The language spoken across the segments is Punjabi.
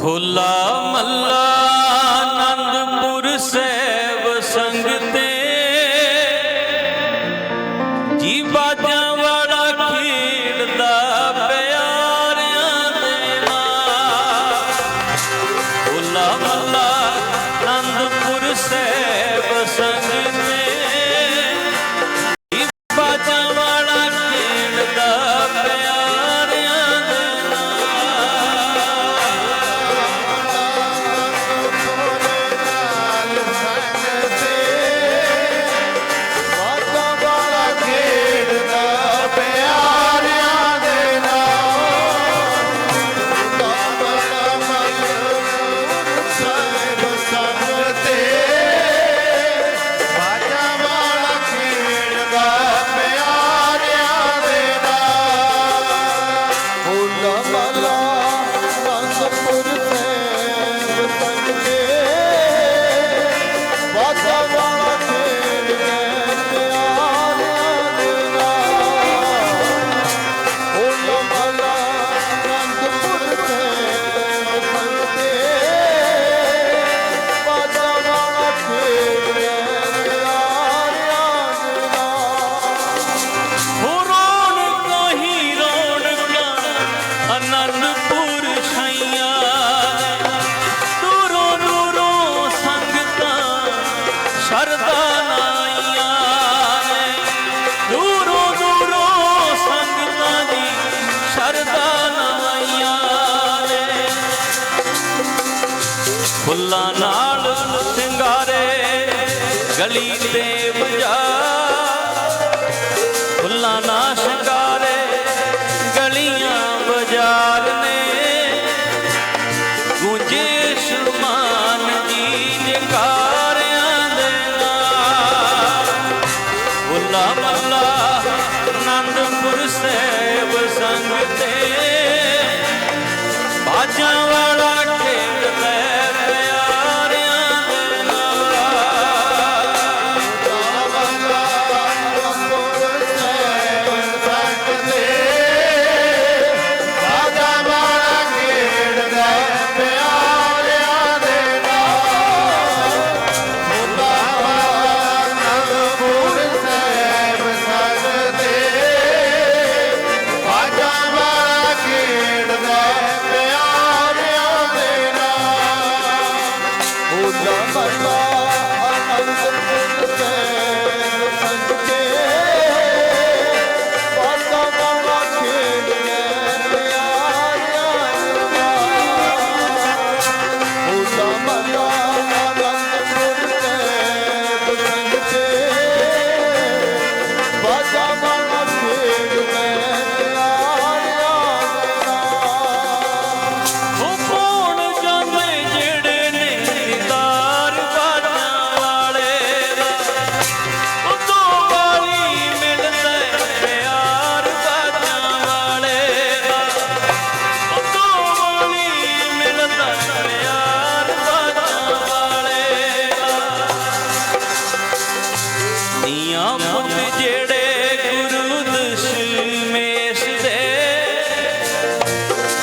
ਹੋਲਾ ਮੱਲਾ ਆਨੰਦਪੁਰ ਸੇਵ ਸੰਗਤੇ। ਜੀ ਬਾਜਾਂ ਵਾਲ ਸ਼ਰਦਾ ਦੂਰੋਂ ਦੂਰੋਂ ਸੰਗਤਾਂ ਦੀ ਸ਼ਰਦਾ ਨਾਈਆਂ ਸਿੰਗਾਰੇ ਗਲੀ ਦੇ ਬਜਾ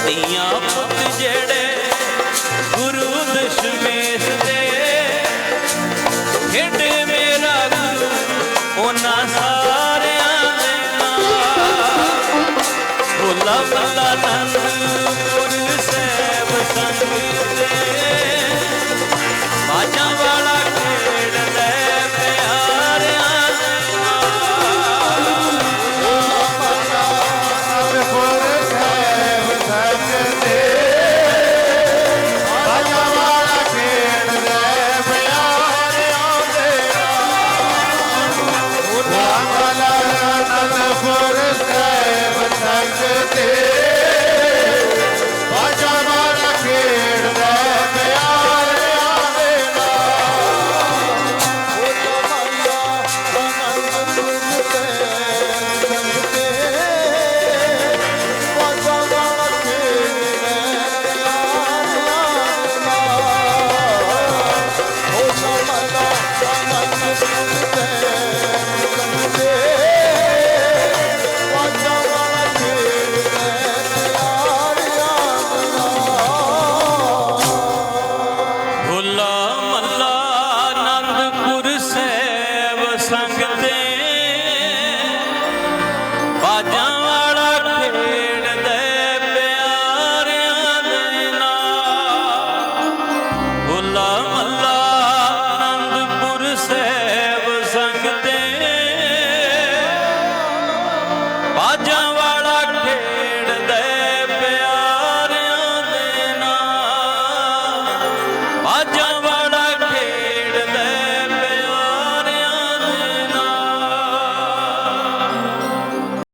ਧੀਆਂ ਜਿਹੜੇ ਗੁਰੂ ਬਾਜਾਂ